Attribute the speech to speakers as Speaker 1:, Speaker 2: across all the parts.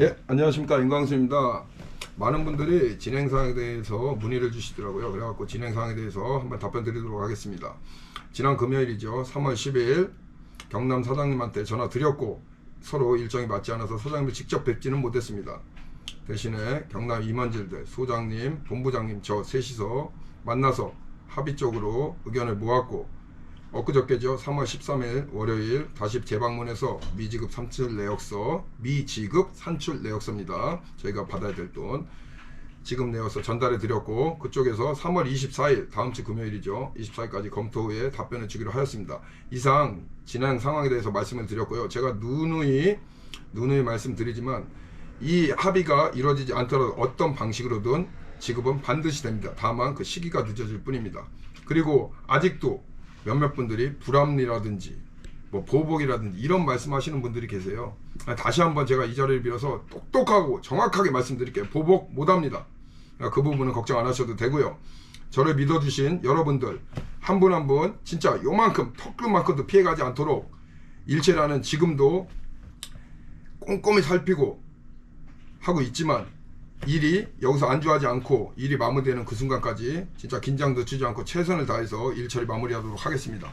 Speaker 1: 예, 안녕하십니까 임광수입니다. 많은 분들이 진행 사항에 대해서 문의를 주시더라고요. 그래갖고 진행 사항에 대해서 한번 답변 드리도록 하겠습니다. 지난 금요일이죠. 3월 10일 경남 사장님한테 전화 드렸고 서로 일정이 맞지 않아서 사장님을 직접 뵙지는 못했습니다. 대신에 경남 임원질들, 소장님, 본부장님 저 셋이서 만나서 합의적으로 의견을 모았고 엊그저께죠. 3월 13일 월요일 다시 재방문해서 미지급 산출 내역서 미지급 산출 내역서입니다. 저희가 받아야 될 돈 지급 내역서 전달해 드렸고 그쪽에서 3월 24일 다음 주 금요일이죠. 24일까지 검토 후에 답변을 주기로 하였습니다. 이상 진행 상황에 대해서 말씀을 드렸고요. 제가 누누이 누누이 말씀드리지만 이 합의가 이루어지지 않더라도 어떤 방식으로든 지급은 반드시 됩니다. 다만 그 시기가 늦어질 뿐입니다. 그리고 아직도 몇몇 분들이 불합리라든지 뭐 보복이라든지 이런 말씀하시는 분들이 계세요. 아, 다시 한번 제가 이 자리를 빌어서 똑똑하고 정확하게 말씀드릴게요. 보복 못합니다. 아, 그 부분은 걱정 안 하셔도 되고요. 저를 믿어주신 여러분들 한분 한 분 진짜 요만큼 턱끝만큼도 피해가지 않도록 일체라는 지금도 꼼꼼히 살피고 하고 있지만 일이 여기서 안주하지 않고 일이 마무리되는 그 순간까지 진짜 긴장도 주지 않고 최선을 다해서 일 처리 마무리하도록 하겠습니다.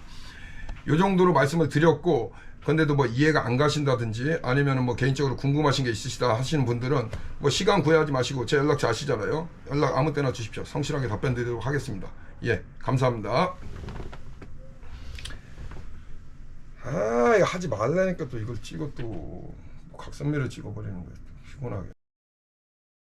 Speaker 1: 요 정도로 말씀을 드렸고 근데도 뭐 이해가 안 가신다든지 아니면 뭐 개인적으로 궁금하신 게 있으시다 하시는 분들은 뭐 시간 구애하지 마시고 제 연락처 아시잖아요. 연락 아무 때나 주십시오. 성실하게 답변 드리도록 하겠습니다. 예, 감사합니다. 아, 하지 말라니까 또 이걸 찍어 또 각선미를 찍어버리는 거예요. 피곤하게.